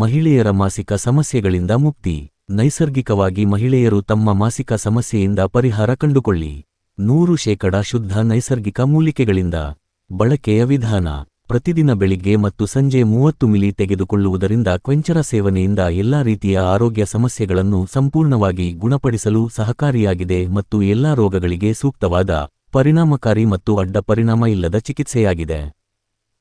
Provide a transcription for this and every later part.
ಮಹಿಳೆಯರ ಮಾಸಿಕ ಸಮಸ್ಯೆಗಳಿಂದ ಮುಕ್ತಿ. ನೈಸರ್ಗಿಕವಾಗಿ ಮಹಿಳೆಯರು ತಮ್ಮ ಮಾಸಿಕ ಸಮಸ್ಯೆಯಿಂದ ಪರಿಹಾರ ಕಂಡುಕೊಳ್ಳಿ. ನೂರು ಶೇಕಡ ಶುದ್ಧ ನೈಸರ್ಗಿಕ ಮೂಲಿಕೆಗಳಿಂದ. ಬಳಕೆಯ ವಿಧಾನ, ಪ್ರತಿದಿನ ಬೆಳಿಗ್ಗೆ ಮತ್ತು ಸಂಜೆ ಮೂವತ್ತು ಮಿಲಿ ತೆಗೆದುಕೊಳ್ಳುವುದರಿಂದ ಕ್ವೆಂಚರ ಸೇವನೆಯಿಂದ ಎಲ್ಲಾ ರೀತಿಯ ಆರೋಗ್ಯ ಸಮಸ್ಯೆಗಳನ್ನು ಸಂಪೂರ್ಣವಾಗಿ ಗುಣಪಡಿಸಲು ಸಹಕಾರಿಯಾಗಿದೆ ಮತ್ತು ಎಲ್ಲಾ ರೋಗಗಳಿಗೆ ಸೂಕ್ತವಾದ, ಪರಿಣಾಮಕಾರಿ ಮತ್ತು ಅಡ್ಡ ಪರಿಣಾಮ ಇಲ್ಲದ ಚಿಕಿತ್ಸೆಯಾಗಿದೆ.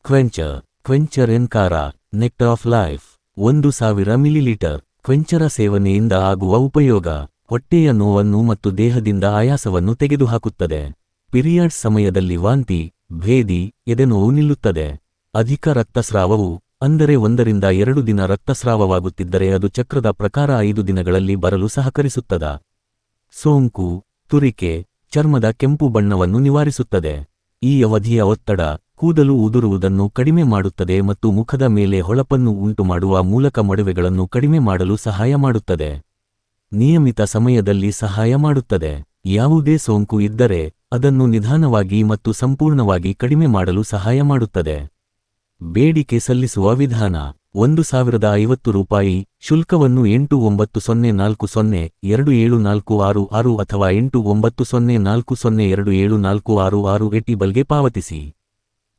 ಕ್ವೆಂಚರ್ ಕ್ವೆಂಚರ್ ಎನ್ಕಾರ, ನೆಕ್ಟ್ ಆಫ್ ಲೈಫ್. ಒಂದು ಸಾವಿರ ಮಿಲಿಲೀಟರ್ ಕ್ವೆಂಚರ ಸೇವನೆಯಿಂದ ಆಗುವ ಉಪಯೋಗ ಹೊಟ್ಟೆಯ ನೋವನ್ನು ಮತ್ತು ದೇಹದಿಂದ ಆಯಾಸವನ್ನು ತೆಗೆದುಹಾಕುತ್ತದೆ. ಪಿರಿಯಡ್ ಸಮಯದಲ್ಲಿ ವಾಂತಿ, ಭೇದಿ, ಎದೆನೋವು ನಿಲ್ಲುತ್ತದೆ. ಅಧಿಕ ರಕ್ತಸ್ರಾವವು, ಅಂದರೆ ಒಂದರಿಂದ ಎರಡು ದಿನ ರಕ್ತಸ್ರಾವವಾಗುತ್ತಿದ್ದರೆ ಅದು ಚಕ್ರದ ಪ್ರಕಾರ ಐದು ದಿನಗಳಲ್ಲಿ ಬರಲು ಸಹಕರಿಸುತ್ತದ. ಸೋಂಕು, ತುರಿಕೆ, ಚರ್ಮದ ಕೆಂಪು ಬಣ್ಣವನ್ನು ನಿವಾರಿಸುತ್ತದೆ. ಈ ಅವಧಿಯ ಒತ್ತಡ ಕೂದಲು ಉದುರುವುದನ್ನು ಕಡಿಮೆ ಮಾಡುತ್ತದೆ ಮತ್ತು ಮುಖದ ಮೇಲೆ ಹೊಳಪನ್ನು ಉಂಟುಮಾಡುವ ಮೂಲಕ ಮೊಡವೆಗಳನ್ನು ಕಡಿಮೆ ಮಾಡಲು ಸಹಾಯ ಮಾಡುತ್ತದೆ. ನಿಯಮಿತ ಸಮಯದಲ್ಲಿ ಸಹಾಯ ಮಾಡುತ್ತದೆ. ಯಾವುದೇ ಸೋಂಕು ಇದ್ದರೆ ಅದನ್ನು ನಿಧಾನವಾಗಿ ಮತ್ತು ಸಂಪೂರ್ಣವಾಗಿ ಕಡಿಮೆ ಮಾಡಲು ಸಹಾಯ ಮಾಡುತ್ತದೆ. ಬೇಡಿಕೆ ಸಲ್ಲಿಸುವ ವಿಧಾನ, ಒಂದು ಸಾವಿರದ ಐವತ್ತು ರೂಪಾಯಿ, ಶುಲ್ಕವನ್ನು ಎಂಟು ಒಂಬತ್ತು ಸೊನ್ನೆ ನಾಲ್ಕು ಸೊನ್ನೆ ಎರಡು ಏಳು ನಾಲ್ಕು ಆರು ಆರು ಅಥವಾ ಎಂಟು ಒಂಬತ್ತು ಸೊನ್ನೆ ನಾಲ್ಕು ಸೊನ್ನೆ ಎರಡು ಏಳು ನಾಲ್ಕು ಆರು ಆರು ಎಟಿಬಲ್ಗೆ ಪಾವತಿಸಿ.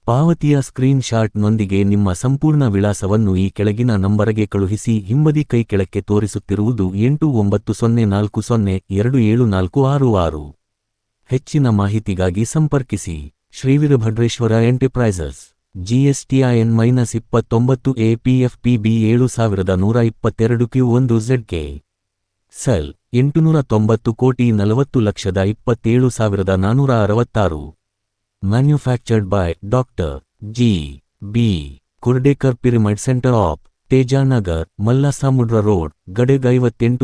ಪಾವತಿಯ ಸ್ಕ್ರೀನ್ ಶಾಟ್ನೊಂದಿಗೆ ನಿಮ್ಮ ಸಂಪೂರ್ಣ ವಿಳಾಸವನ್ನು ಈ ಕೆಳಗಿನ ನಂಬರಗೆ ಕಳುಹಿಸಿ ಹಿಂಬದಿ ಕೈ ಕೆಳಕ್ಕೆ ತೋರಿಸುತ್ತಿರುವುದು ಎಂಟು ಒಂಬತ್ತು ಸೊನ್ನೆ ನಾಲ್ಕು ಸೊನ್ನೆ ಎರಡು ಏಳು ನಾಲ್ಕು ಆರು ಆರು. ಹೆಚ್ಚಿನ ಮಾಹಿತಿಗಾಗಿ ಸಂಪರ್ಕಿಸಿ. ಶ್ರೀವೀರಭದ್ರೇಶ್ವರ ಎಂಟರ್ಪ್ರೈಸಸ್. ಜಿಎಸ್ಟಿಐಎನ್ ಮೈನಸ್ ಇಪ್ಪತ್ತೊಂಬತ್ತು ಎಪಿಎಫ್ಪಿಬಿ ಏಳು ಸಾವಿರದ ನೂರ ಇಪ್ಪತ್ತೆರಡು ಕ್ಯೂ ಒಂದು ಝೆಡ್ಕೆ ಸೆಲ್ ಎಂಟುನೂರ ತೊಂಬತ್ತು ಕೋಟಿ ನಲವತ್ತು ಲಕ್ಷದ ಇಪ್ಪತ್ತೇಳು ಸಾವಿರದ ನಾನೂರ ಅರವತ್ತಾರು. manufactured by Dr. G. B. Kurdekar Pyramid Center of Tejanagar, Mallasamudra Road, Gadeg 58